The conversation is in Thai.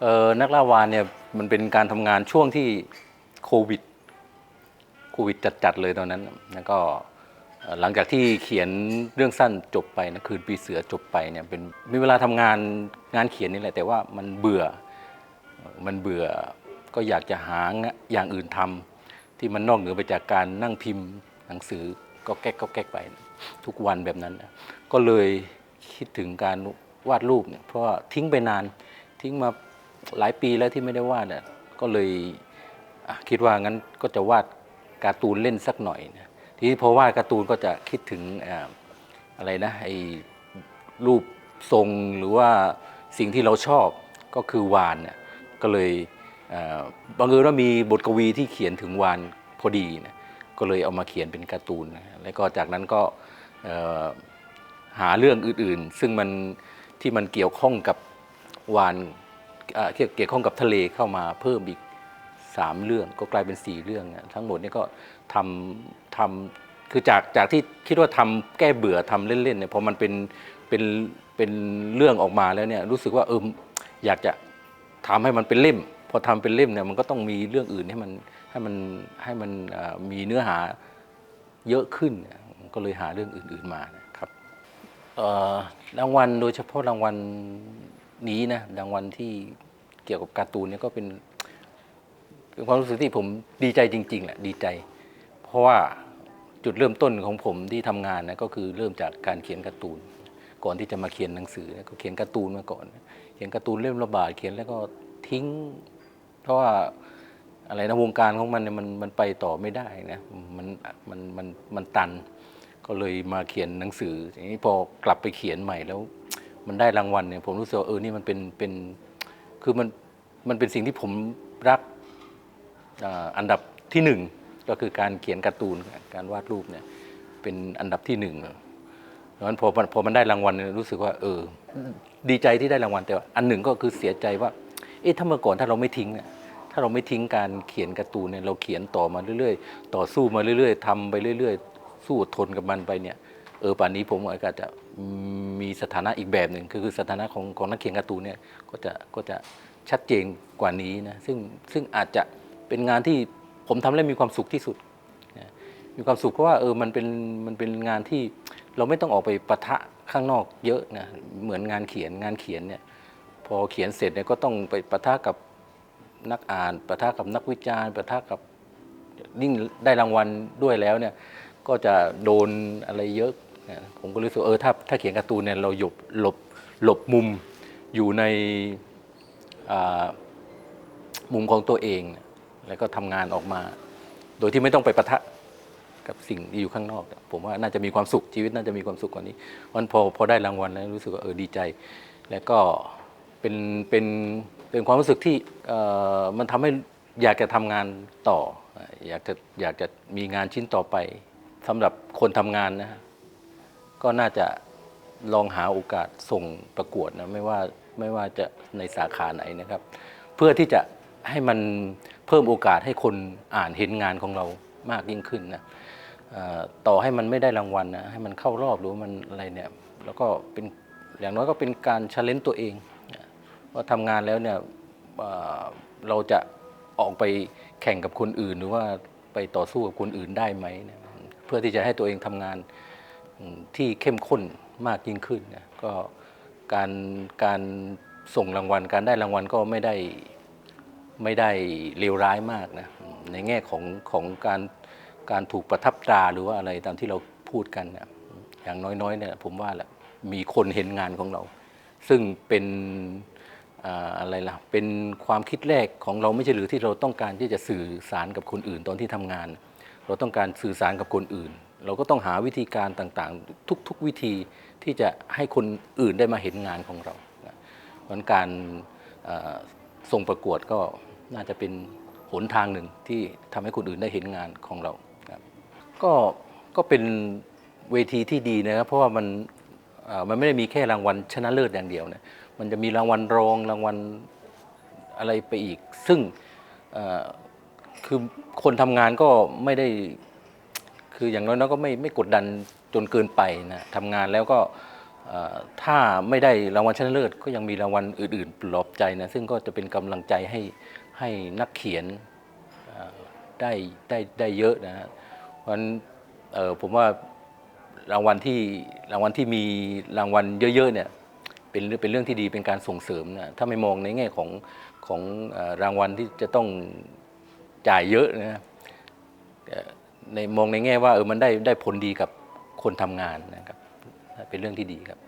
เออนักล่าวานเนี่ยมันเป็นการทำงานช่วงที่โควิดโควิดจัดๆเลยตอนนั้น แล้วก็เอ่อหลังจากที่เขียนเรื่องสั้นจบไปนะคืนปีเสือจบไปเนี่ยเป็นมีเวลาทำงานงานเขียนนี่แหละแต่ว่ามันเบื่อมันเบื่อก็อยากจะหางะอย่างอื่นทำที่มันนอกเหนือไปจากการนั่งพิมพ์หนังสือก็แก๊กก็แก๊กไปทุกวันแบบนั้นนะก็เลยคิดถึงการวาดรูปเนี่ยเพราะว่าทิ้งไปนาน ทิ้งมาหลายปีแล้วที่ไม่ได้วาดอะก็เลยคิดว่างั้นก็จะวาดการ์ตูนเล่นสักหน่อยนะทีนี้พอวาดการ์ตูนก็จะคิดถึงอะไรนะไอ้รูปทรงหรือว่าสิ่งที่เราชอบก็คือวานเนี่ยก็เลยบังเอิญว่ามีบทกวีที่เขียนถึงวานพอดีนะก็เลยเอามาเขียนเป็นการ์ตูนนะแล้วก็จากนั้นก็หาเรื่องอื่นๆ ซึ่งมันที่มันเกี่ยวข้องกับ วานเกี่ยวเกี่ยวข้องกับทะเลเข้ามาเพิ่มอีกสามเรื่องก็กลายเป็นสี่เรื่อง ทั้งหมดนี่ก็ทำทำคือจากจากที่คิดว่าทำแก้เบื่อทำเล่นๆเนี่ยพอมันเป็นเป็นเป็นเรื่องออกมาแล้วเนี่ยรู้สึกว่าเอออยากจะทำให้มันเป็นเล่ม พอทำเป็นเล่มเนี่ยมันก็ต้องมีเรื่องอื่นให้มันให้มันให้มันมีเนื้อหาเยอะขึ้นก็เลยหาเรื่องอื่น ๆมานะครับรางวัลโดยเฉพาะรางวัล นี้นะรางวัลที่เกี่ยวกับการ์ตูนเนี่ยก็เป็นเป็นความรู้สึกที่ผมดีใจจริงๆแหละดีใจ เพราะว่าจุดเริ่มต้นของผมที่ทำงานนะก็คือเริ่มจากการเขียนการ์ตูน ก่อนที่จะมาเขียนหนังสือก็เขียนการ์ตูนมาก่อน เขียนการ์ตูนเล่มระบาดเขียนแล้วก็ทิ้ง เพราะว่าอะไรนะวงการของมันเนี่ยมันมันไปต่อไม่ได้นะมันมันมันมันตัน ก็เลยมาเขียนหนังสือทีนี้พอกลับไปเขียนใหม่แล้ว มันได้รางวัลเนี่ยผมรู้สึกว่าเออนี่มันเป็นเป็นคือมันมันเป็นสิ่งที่ผมรักอ่าอันดับที่หนึ่งก็คือการเขียนการ์ตูนการวาดรูปเนี่ยเป็นอันดับที่หนึ่งดังนั้นพอพอมันได้รางวัลเนี่ยรู้สึกว่า เออ ดีใจที่ได้รางวัลแต่ว่าอันหนึ่งก็คือเสียใจว่า เอ๊ะถ้าเมื่อก่อนถ้าเราไม่ทิ้งเนี่ยถ้าเราไม่ทิ้งการเขียนการ์ตูนเนี่ยเราเขียนต่อมาเรื่อยๆ ต่อสู้มาเรื่อย ๆทำไปเรื่อย ๆ สู้ทนกับมันไปเนี่ย เออป่านนี้ผมอาจจะ มีสถานะอีกแบบหนึ่งคือคือสถานะของของนักเขียนการ์ตูนเนี่ยก็จะก็จะชัดเจนกว่านี้นะซึ่งซึ่งอาจจะเป็นงานที่ผมทำแล้วมีความสุขที่สุดนะมีความสุขเพราะว่าเออมันเป็นมันเป็นงานที่เราไม่ต้องออกไปปะทะข้างนอกเยอะนะเหมือนงานเขียนงานเขียนเนี่ยพอเขียนเสร็จเนี่ยก็ต้องไปปะทะกับนักอ่านปะทะกับนักวิจารณ์ปะทะกับยิ่งได้รางวัลด้วยแล้วเนี่ยก็จะโดนอะไรเยอะ ผมก็รู้สึกเออถ้าถ้าเขียนการ์ตูนเนี่ยเราหยบหลบหลบมุมอยู่ในมุมของตัวเอง แล้วก็ทำงานออกมา โดยที่ไม่ต้องไปปะทะกับสิ่งที่อยู่ข้างนอก ผมว่าน่าจะมีความสุขชีวิตน่าจะมีความสุขกว่านี้วันพอพอได้รางวัลแล้วรู้สึกว่าเออดีใจ แล้วก็เป็นเป็นเป็นความรู้สึกที่มันทำให้อยากจะทำงานต่อ อยากจะอยากจะมีงานชิ้นต่อไปสำหรับคนทำงานนะฮะ ก็น่าจะลองหาโอกาสส่งประกวดนะไม่ว่าไม่ว่าจะในสาขาไหนนะครับ เพื่อที่จะให้มันเพิ่มโอกาสให้คนอ่านเห็นงานของเรามากยิ่งขึ้นนะต่อให้มันไม่ได้รางวัลนะให้มันเข้ารอบหรือว่ามันอะไรเนี่ยแล้วก็เป็นอย่างน้อยก็เป็นการช l เลน g e ตัวเองว่าทำงานแล้วเนี่ยเราจะออกไปแข่งกับคนอื่นหรือว่าไปต่อสู้กับคนอื่นได้ไหม เพื่อที่จะให้ตัวเองทำงาน ที่เข้มข้นมากยิ่งขึ้นนะก็การการส่งรางวัล การได้รางวัลก็ไม่ได้ไม่ได้เลวร้ายมากนะในแง่ของของการการถูกประทับตราหรือว่าอะไรตามที่เราพูดกันนะอย่างน้อยๆเนี่ยผมว่าแหละมีคนเห็นงานของเรา ซึ่งเป็นอะไรล่ะเป็นความคิดแรกของเราไม่ใช่หรือที่เราต้องการที่จะสื่อสารกับคนอื่นตอนที่ทำงาน เราต้องการสื่อสารกับคนอื่น เราก็ต้องหาวิธีการต่างๆ ทุกๆวิธีที่จะให้คนอื่นได้มาเห็นงานของเราเพราะการส่งประกวดก็น่าจะเป็นหนทางหนึ่งที่ทำให้คนอื่นได้เห็นงานของเราก็ก็เป็นเวทีที่ดีนะครับเพราะว่ามันมันไม่ได้มีแค่รางวัลชนะเลิศอย่างเดียวนะมันจะมีรางวัลรองรางวัลอะไรไปอีก ซึ่งคือคนทำงานก็ไม่ได้ คืออย่างน้อยๆก็ไม่ไม่กดดันจนเกินไปนะทำงานแล้วก็เอ่อถ้าไม่ได้รางวัลชนะเลิศก็ยังมีรางวัลอื่นๆปลอบใจนะซึ่งก็จะเป็นกำลังใจให้ให้นักเขียนเอ่อได้ได้ได้เยอะนะฮะเพราะฉะนั้นเอ่อผมว่ารางวัลที่รางวัลที่มีรางวัลเยอะๆเนี่ยเป็นเรื่องเป็นเรื่องที่ดีเป็นการส่งเสริมนะถ้าไม่มองในแง่ของของเอ่อรางวัลที่จะต้องจ่ายเยอะนะเอ่อ ในมองในแง่ว่าเออมันได้ได้ผลดีกับคนทำงานนะครับเป็นเรื่องที่ดีครับ